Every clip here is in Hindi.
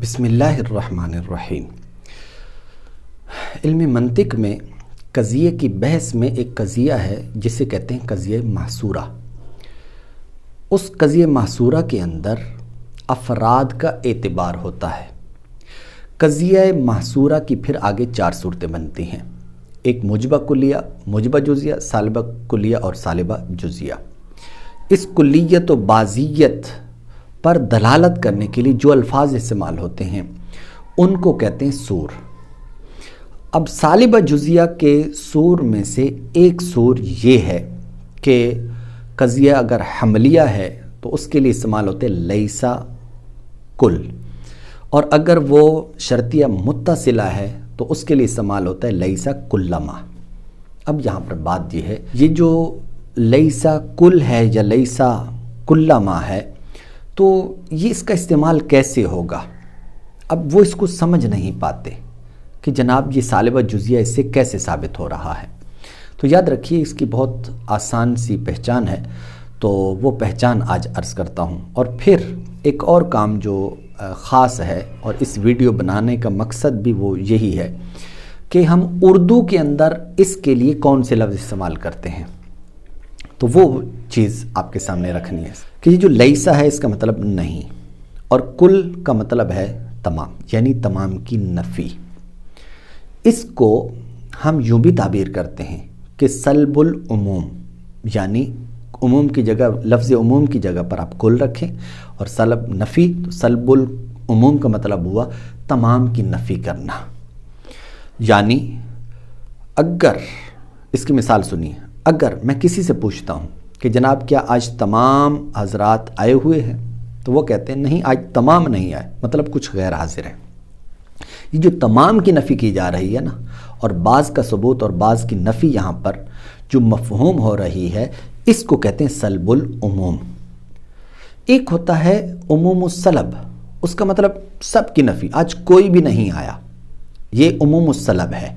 बिस्मिल्लाहिर्रहमानिर्रहीम। इल्म मंतिक में कज़िए की बहस में एक कज़िया है, जिसे कहते हैं कज़िए मासूरा। उस कज़िए मासूरा के अंदर अफराद का एतबार होता है। कज़िया मासूरा की फिर आगे चार सूरतें बनती हैं। एक मुजबा कुलिया, मुजबा जुजिया, सालिबा कुलिया और सालिबा जुजिया। इस कुलियत व बाजियत पर दलालत करने के लिए जो अल्फाज इस्तेमाल होते हैं, उनको कहते हैं सूर। अब सालिबा जुजिया के सूर में से एक सूर ये है कि कज़िया अगर हमलिया है तो उसके लिए इस्तेमाल होते हैं लईसा कुल। और अगर वो शर्तिया मुतसिला है तो उसके लिए इस्तेमाल होता है लईसा कुल्लमा। अब यहाँ पर बात यह है, ये जो लईसा कुल है या लईसा कुल्लमा है तो ये इसका इस्तेमाल कैसे होगा? अब वो इसको समझ नहीं पाते कि जनाब ये सालिबा जुजिया इससे कैसे साबित हो रहा है। तो याद रखिए, इसकी बहुत आसान सी पहचान है। तो वो पहचान आज अर्ज़ करता हूँ। और फिर एक और काम जो ख़ास है और इस वीडियो बनाने का मकसद भी वो यही है कि हम उर्दू के अंदर इसके लिए कौन से लफ्ज़ इस्तेमाल करते हैं। तो वो चीज़ आपके सामने रखनी है। कि ये जो लईसा है, इसका मतलब नहीं। और कुल का मतलब है तमाम, यानी तमाम की नफ़ी। इसको हम यूँ भी ताबीर करते हैं कि सलबुल उमूम, यानी उमूम की जगह, लफ्ज़ उमूम की जगह पर आप कुल रखें और सलब नफ़ी तो सलबुल उमूम का मतलब हुआ तमाम की नफ़ी करना। यानी अगर, इसकी मिसाल सुनिए, अगर मैं किसी से पूछता हूँ कि जनाब क्या आज तमाम हजरात आए हुए हैं? तो वो कहते हैं, नहीं, आज तमाम नहीं आए मतलब कुछ गैर हाजिर है। ये जो तमाम की नफ़ी की जा रही है ना, और बाज़ का सबूत और बाज़ की नफ़ी यहाँ पर जो मफहूम हो रही है, इसको कहते हैं सलबुल उमूम। एक होता है उमूम सलब, उसका मतलब सब की नफ़ी, आज कोई भी नहीं आया, ये उमूम सलब है।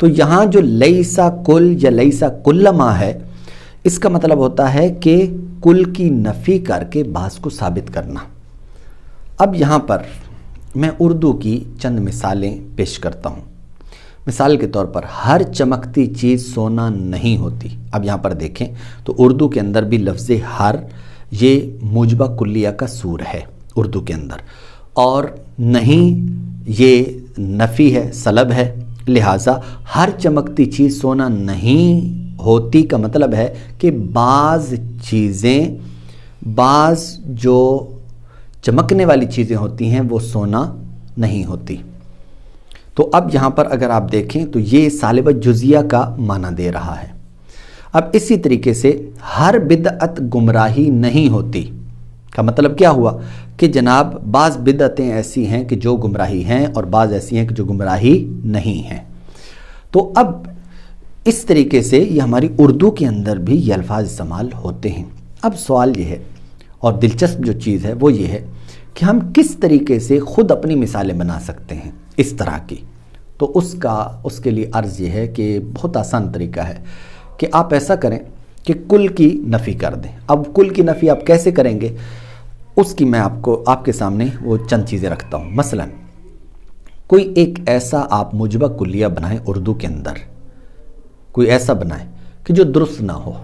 तो यहाँ जो लईसा कुल या लईसा कुल्लमा है इसका मतलब होता है कि कुल की नफ़ी करके बास को साबित करना। अब यहाँ पर मैं उर्दू की चंद मिसालें पेश करता हूँ। मिसाल के तौर पर हर चमकती चीज़ सोना नहीं होती। अब यहाँ पर देखें तो उर्दू के अंदर भी लफ्ज़ हर, ये मुजबा कुल्लिया का सूर है उर्दू के अंदर। और नहीं, ये नफ़ी है, सलब है, लिहाजा हर चमकती चीज़ सोना नहीं होती का मतलब है कि बाज़ चीज़ें, बाज़ जो चमकने वाली चीज़ें होती हैं, वो सोना नहीं होती। तो अब यहाँ पर अगर आप देखें तो ये सालिब जुजिया का माना दे रहा है। अब इसी तरीके से हर बिदअत गुमराही नहीं होती। का मतलब क्या हुआ? कि जनाब, बाज़ बिदअतें ऐसी हैं कि जो गुमराही हैं और बाज़ ऐसी हैं कि जो गुमराही नहीं हैं। तो अब इस तरीके से ये हमारी उर्दू के अंदर भी ये अल्फाज इस्तेमाल होते हैं। अब सवाल ये है और दिलचस्प जो चीज़ है वो ये है कि हम किस तरीके से ख़ुद अपनी मिसालें बना सकते हैं इस तरह की। तो उसका, उसके लिए अर्ज़ ये है कि बहुत आसान तरीका है कि आप ऐसा करें कि कुल की नफ़ी कर दें। अब कुल की नफ़ी आप कैसे करेंगे? उसकी मैं आपको, आपके सामने वो चंद चीज़ें रखता हूँ। मसलन, कोई एक ऐसा आप मुजबा कुलिया बनाएँ उर्दू के अंदर कोई ऐसा बनाए कि जो दुरुस्त ना हो।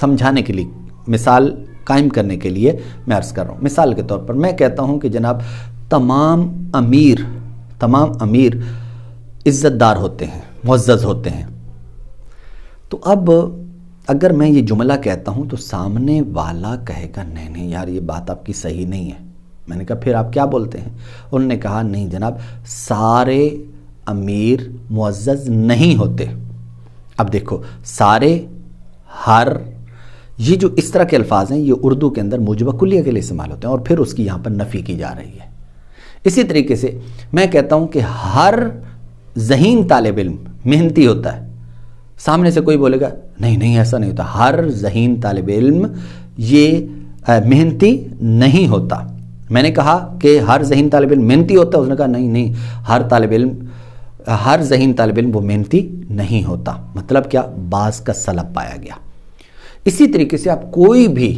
समझाने के लिए, मिसाल कायम करने के लिए मैं अर्ज़ कर रहा हूँ। मिसाल के तौर पर मैं कहता हूँ कि जनाब, तमाम अमीर तमाम अमीर इज़्ज़तदार होते हैं मुज्ज़ होते हैं। तो अब अगर मैं ये जुमला कहता हूँ तो सामने वाला कहेगा, नहीं नहीं यार, ये बात आपकी सही नहीं है। मैंने कहा, फिर आप क्या बोलते हैं? उन्होंने कहा, नहीं जनाब, सारे अमीर मुज्ज़ नहीं होते। अब देखो, सारे, हर, ये जो इस तरह के अल्फाज हैं, ये उर्दू के अंदर मुजबा कुलिया के लिए इस्तेमाल होते हैं और फिर उसकी यहाँ पर नफ़ी की जा रही है। इसी तरीके से मैं कहता हूँ कि हर जहीन तालब इल्म मेहनती होता है। सामने से कोई बोलेगा, नहीं नहीं, ऐसा नहीं होता। हर जहीन तालब इल्म ये मेहनती नहीं होता। मैंने कहा कि हर जहीन तालब इल्म मेहनती होता है, उसने कहा, नहीं नहीं, हर तालब इल्म हर जहीन तालब इल्म वो मेहनती नहीं होता। मतलब क्या? बास का सलब पाया गया। इसी तरीके से आप कोई भी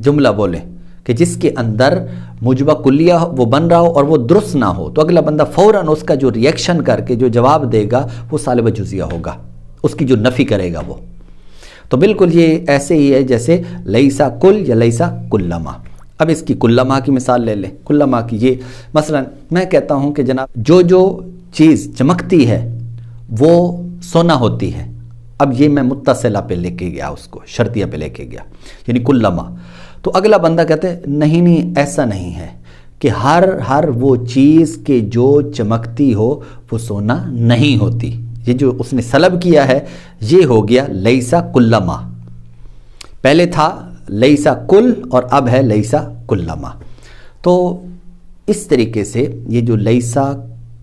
जुमला बोलें कि जिसके अंदर मुजबा कुलिया वो बन रहा हो और वो दुरुस्त ना हो तो अगला बंदा फ़ौर उसका जो रिएक्शन करके जो जवाब देगा, वो सालिब जुजिया होगा। उसकी जो नफ़ी करेगा वो। तो बिल्कुल ये ऐसे ही है जैसे लईसा कुल या लईसा कुल्लमा। अब इसकी कुल्लमा की मिसाल ले लें। कुल्लमा की ये, मसलन, मैं कहता हूँ कि जनाब, जो जो चीज़ चमकती है, वो सोना होती है। अब ये मैं मुतसला पे लेके गया, उसको, शर्तिया पे लेके गया, यानी कुल्लमा तो अगला बंदा कहते हैं, नहीं नहीं, ऐसा नहीं है कि हर हर वो चीज़ के जो चमकती हो, वो सोना नहीं होती। ये जो उसने सलब किया है, ये हो गया लईसा कुल्लमा पहले था लईसा कुल और अब है लईसा कुल्लमा। तो इस तरीके से ये जो लईसा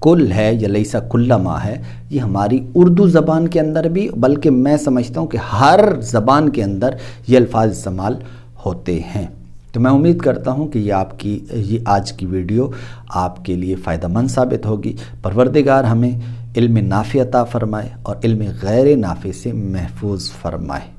कुल है, या लईसा कुल्लमा है, ये हमारी उर्दू ज़बान के अंदर भी, बल्कि मैं समझता हूँ कि हर ज़बान के अंदर ये अल्फाज इस्तेमाल होते हैं। तो मैं उम्मीद करता हूँ कि ये आपकी, ये आज की वीडियो आपके लिए फ़ायदा साबित होगी। परवरदिगार हमें इल्म नाफ़ी अता फ़रमाए और इल्म गैर नाफ़ी से महफूज फरमाए।